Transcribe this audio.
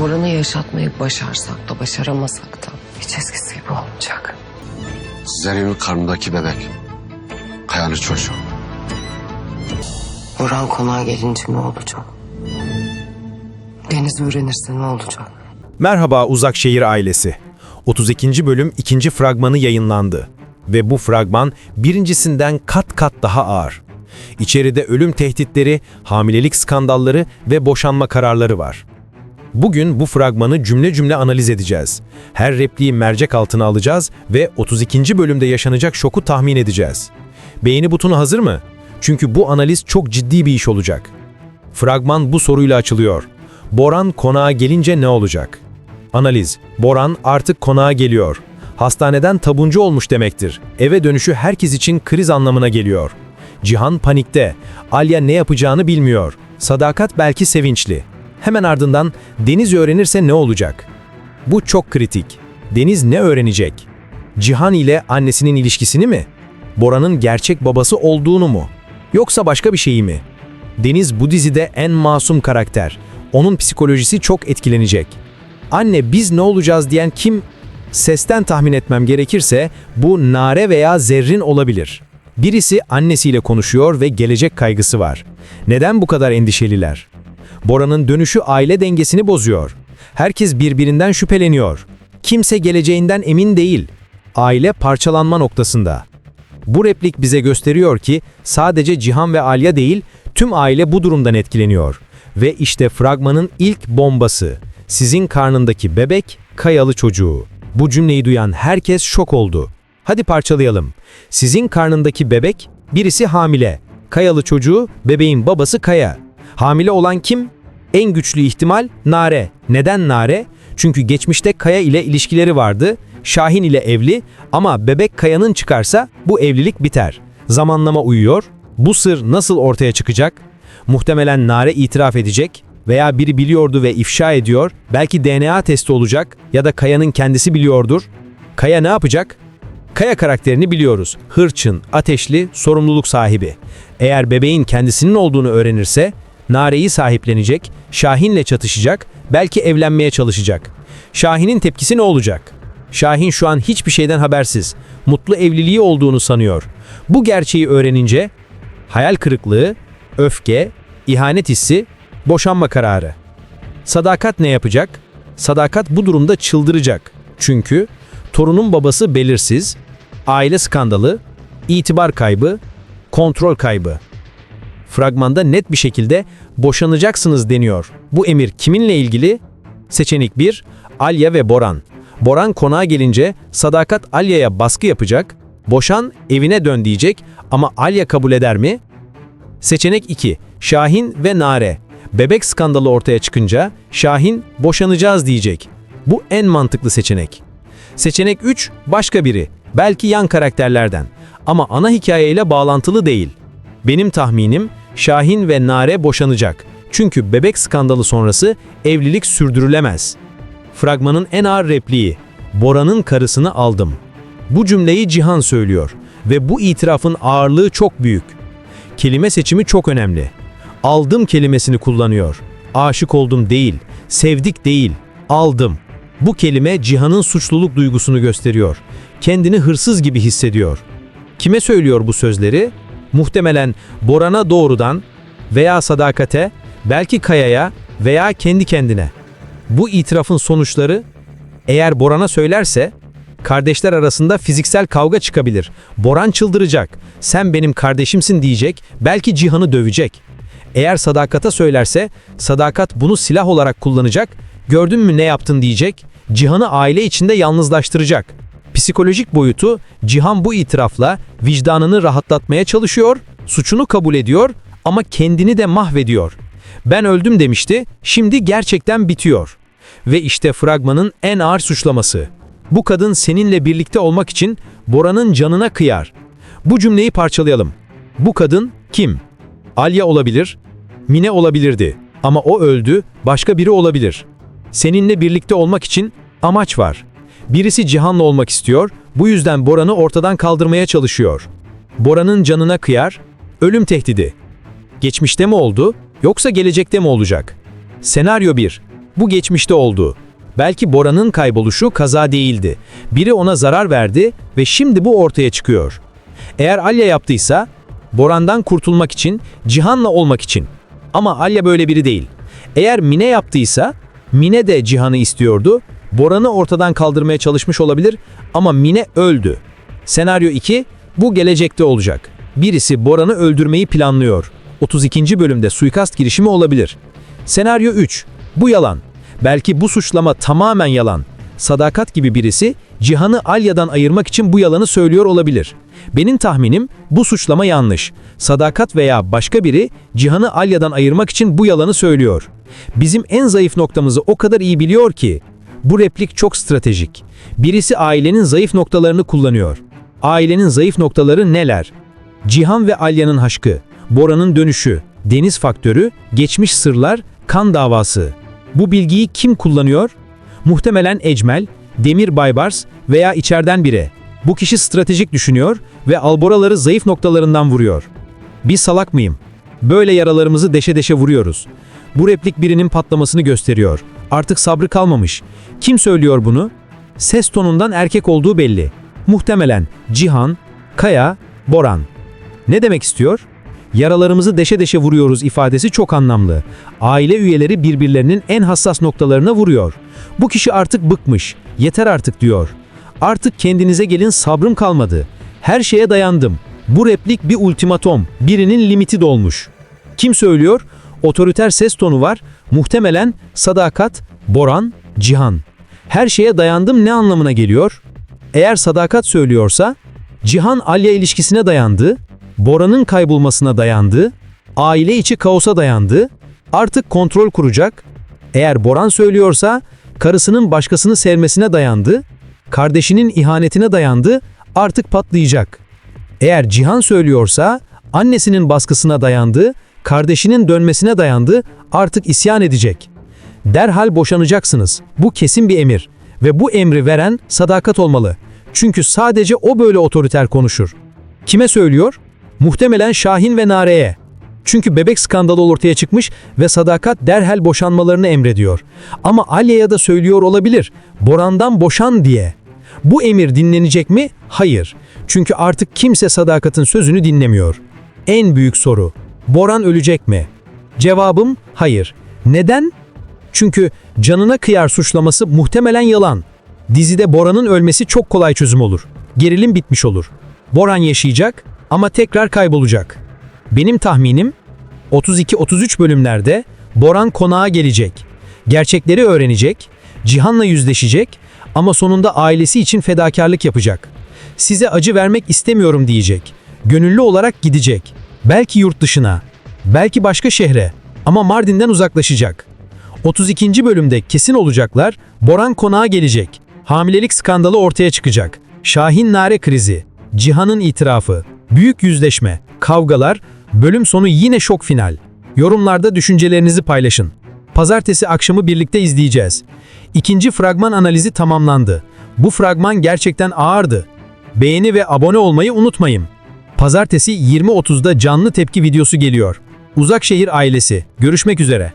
Boran'ı yaşatmayı başarsak da başaramasak da hiç eskisi gibi olmayacak. Zerrin'in karnındaki bebek. Kayanın çocuğu. Boran konağa gelince ne olacak? Deniz öğrenirse ne olacak? Merhaba Uzakşehir ailesi. 32. bölüm 2. fragmanı yayınlandı. Ve bu fragman birincisinden kat kat daha ağır. İçeride ölüm tehditleri, hamilelik skandalları ve boşanma kararları var. Bugün bu fragmanı cümle cümle analiz edeceğiz. Her repliği mercek altına alacağız ve 32. bölümde yaşanacak şoku tahmin edeceğiz. Beğeni butonu hazır mı? Çünkü bu analiz çok ciddi bir iş olacak. Fragman bu soruyla açılıyor. Boran konağa gelince ne olacak? Analiz. Boran artık konağa geliyor. Hastaneden tabuncu olmuş demektir. Eve dönüşü herkes için kriz anlamına geliyor. Cihan panikte. Alya ne yapacağını bilmiyor. Sadakat belki sevinçli. Hemen ardından Deniz öğrenirse ne olacak? Bu çok kritik. Deniz ne öğrenecek? Cihan ile annesinin ilişkisini mi? Bora'nın gerçek babası olduğunu mu? Yoksa başka bir şeyi mi? Deniz bu dizide en masum karakter. Onun psikolojisi çok etkilenecek. Anne biz ne olacağız diyen kim? Sesten tahmin etmem gerekirse bu Nare veya Zerrin olabilir. Birisi annesiyle konuşuyor ve gelecek kaygısı var. Neden bu kadar endişeliler? Bora'nın dönüşü aile dengesini bozuyor. Herkes birbirinden şüpheleniyor. Kimse geleceğinden emin değil. Aile parçalanma noktasında. Bu replik bize gösteriyor ki sadece Cihan ve Alya değil, tüm aile bu durumdan etkileniyor. Ve işte fragmanın ilk bombası. Sizin karnındaki bebek, kayalı çocuğu. Bu cümleyi duyan herkes şok oldu. Hadi parçalayalım. Sizin karnındaki bebek, birisi hamile. Kayalı çocuğu, bebeğin babası Kaya. Hamile olan kim? En güçlü ihtimal Nare. Neden Nare? Çünkü geçmişte Kaya ile ilişkileri vardı. Şahin ile evli ama bebek Kaya'nın çıkarsa bu evlilik biter. Zamanlama uyuyor. Bu sır nasıl ortaya çıkacak? Muhtemelen Nare itiraf edecek veya biri biliyordu ve ifşa ediyor. Belki DNA testi olacak ya da Kaya'nın kendisi biliyordur. Kaya ne yapacak? Kaya karakterini biliyoruz. Hırçın, ateşli, sorumluluk sahibi. Eğer bebeğin kendisinin olduğunu öğrenirse Nare'yi sahiplenecek, Şahin'le çatışacak, belki evlenmeye çalışacak. Şahin'in tepkisi ne olacak? Şahin şu an hiçbir şeyden habersiz. Mutlu evliliği olduğunu sanıyor. Bu gerçeği öğrenince hayal kırıklığı, öfke, ihanet hissi, boşanma kararı. Sadakat ne yapacak? Sadakat bu durumda çıldıracak. Çünkü torunun babası belirsiz, aile skandalı, itibar kaybı, kontrol kaybı. Fragmanda net bir şekilde boşanacaksınız deniyor. Bu emir kiminle ilgili? Seçenek 1, Alya ve Boran. Boran konağa gelince Sadakat Alya'ya baskı yapacak, boşan evine dön diyecek ama Alya kabul eder mi? Seçenek 2, Şahin ve Nare. Bebek skandalı ortaya çıkınca Şahin boşanacağız diyecek. Bu en mantıklı seçenek. Seçenek 3, başka biri. Belki yan karakterlerden. Ama ana hikayeyle bağlantılı değil. Benim tahminim Şahin ve Nare boşanacak. Çünkü bebek skandalı sonrası evlilik sürdürülemez. Fragmanın en ağır repliği, Bora'nın karısını aldım. Bu cümleyi Cihan söylüyor ve bu itirafın ağırlığı çok büyük. Kelime seçimi çok önemli. Aldım kelimesini kullanıyor. Aşık oldum değil, sevdik değil, aldım. Bu kelime Cihan'ın suçluluk duygusunu gösteriyor. Kendini hırsız gibi hissediyor. Kime söylüyor bu sözleri? Muhtemelen Boran'a doğrudan veya sadakate, belki Kaya'ya veya kendi kendine. Bu itirafın sonuçları eğer Boran'a söylerse kardeşler arasında fiziksel kavga çıkabilir. Boran çıldıracak. Sen benim kardeşimsin diyecek. Belki Cihan'ı dövecek. Eğer sadakata söylerse sadakat bunu silah olarak kullanacak. Gördün mü ne yaptın diyecek. Cihan'ı aile içinde yalnızlaştıracak. Psikolojik boyutu Cihan bu itirafla vicdanını rahatlatmaya çalışıyor, suçunu kabul ediyor ama kendini de mahvediyor. Ben öldüm demişti, şimdi gerçekten bitiyor. Ve işte fragmanın en ağır suçlaması. Bu kadın seninle birlikte olmak için Bora'nın canına kıyar. Bu cümleyi parçalayalım. Bu kadın kim? Alya olabilir, Mine olabilirdi ama o öldü, başka biri olabilir. Seninle birlikte olmak için amaç var. Birisi Cihan'la olmak istiyor, bu yüzden Boran'ı ortadan kaldırmaya çalışıyor. Bora'nın canına kıyar, ölüm tehdidi. Geçmişte mi oldu, yoksa gelecekte mi olacak? Senaryo 1. Bu geçmişte oldu. Belki Bora'nın kayboluşu kaza değildi. Biri ona zarar verdi ve şimdi bu ortaya çıkıyor. Eğer Alya yaptıysa, Boran'dan kurtulmak için, Cihan'la olmak için. Ama Alya böyle biri değil. Eğer Mine yaptıysa, Mine de Cihan'ı istiyordu. Boran'ı ortadan kaldırmaya çalışmış olabilir ama Mine öldü. Senaryo 2, bu gelecekte olacak. Birisi Boran'ı öldürmeyi planlıyor. 32. bölümde suikast girişimi olabilir. Senaryo 3, bu yalan. Belki bu suçlama tamamen yalan. Sadakat gibi birisi Cihan'ı Alya'dan ayırmak için bu yalanı söylüyor olabilir. Benim tahminim bu suçlama yanlış. Sadakat veya başka biri Cihan'ı Alya'dan ayırmak için bu yalanı söylüyor. Bizim en zayıf noktamızı o kadar iyi biliyor ki. Bu replik çok stratejik. Birisi ailenin zayıf noktalarını kullanıyor. Ailenin zayıf noktaları neler? Cihan ve Alya'nın haşkı, Bora'nın dönüşü, deniz faktörü, geçmiş sırlar, kan davası. Bu bilgiyi kim kullanıyor? Muhtemelen Ecmel, Demir Baybars veya içeriden biri. Bu kişi stratejik düşünüyor ve alboraları zayıf noktalarından vuruyor. Bir salak mıyım? Böyle yaralarımızı deşe deşe vuruyoruz. Bu replik birinin patlamasını gösteriyor. Artık sabrı kalmamış. Kim söylüyor bunu? Ses tonundan erkek olduğu belli. Muhtemelen Cihan, Kaya, Boran. Ne demek istiyor? Yaralarımızı deşe deşe vuruyoruz ifadesi çok anlamlı. Aile üyeleri birbirlerinin en hassas noktalarına vuruyor. Bu kişi artık bıkmış. Yeter artık diyor. Artık kendinize gelin sabrım kalmadı. Her şeye dayandım. Bu replik bir ultimatom. Birinin limiti dolmuş. Kim söylüyor? Otoriter ses tonu var. Muhtemelen Sadakat, Boran, Cihan. Her şeye dayandım ne anlamına geliyor? Eğer Sadakat söylüyorsa, Cihan Alya ilişkisine dayandı, Bora'nın kaybolmasına dayandı, aile içi kaosa dayandı, artık kontrol kuracak. Eğer Boran söylüyorsa, karısının başkasını sevmesine dayandı, kardeşinin ihanetine dayandı, artık patlayacak. Eğer Cihan söylüyorsa, annesinin baskısına dayandı, kardeşinin dönmesine dayandı, artık isyan edecek. Derhal boşanacaksınız. Bu kesin bir emir. Ve bu emri veren sadakat olmalı. Çünkü sadece o böyle otoriter konuşur. Kime söylüyor? Muhtemelen Şahin ve Nare'ye. Çünkü bebek skandalı ortaya çıkmış ve sadakat derhal boşanmalarını emrediyor. Ama Alya'ya da söylüyor olabilir. Boran'dan boşan diye. Bu emir dinlenecek mi? Hayır. Çünkü artık kimse sadakatin sözünü dinlemiyor. En büyük soru. Boran ölecek mi? Cevabım hayır. Neden? Çünkü canına kıyar suçlaması muhtemelen yalan. Dizide Boran'ın ölmesi çok kolay çözüm olur. Gerilim bitmiş olur. Boran yaşayacak ama tekrar kaybolacak. Benim tahminim 32-33 bölümlerde Boran konağa gelecek. Gerçekleri öğrenecek, Cihan'la yüzleşecek ama sonunda ailesi için fedakarlık yapacak. Size acı vermek istemiyorum diyecek. Gönüllü olarak gidecek. Belki yurt dışına, belki başka şehre ama Mardin'den uzaklaşacak. 32. bölümde kesin olacaklar, Boran konağa gelecek. Hamilelik skandalı ortaya çıkacak. Şahin Nare krizi, Cihan'ın itirafı, büyük yüzleşme, kavgalar, bölüm sonu yine şok final. Yorumlarda düşüncelerinizi paylaşın. Pazartesi akşamı birlikte izleyeceğiz. İkinci fragman analizi tamamlandı. Bu fragman gerçekten ağırdı. Beğeni ve abone olmayı unutmayın. Pazartesi 20.30'da canlı tepki videosu geliyor. Uzak Şehir ailesi. Görüşmek üzere.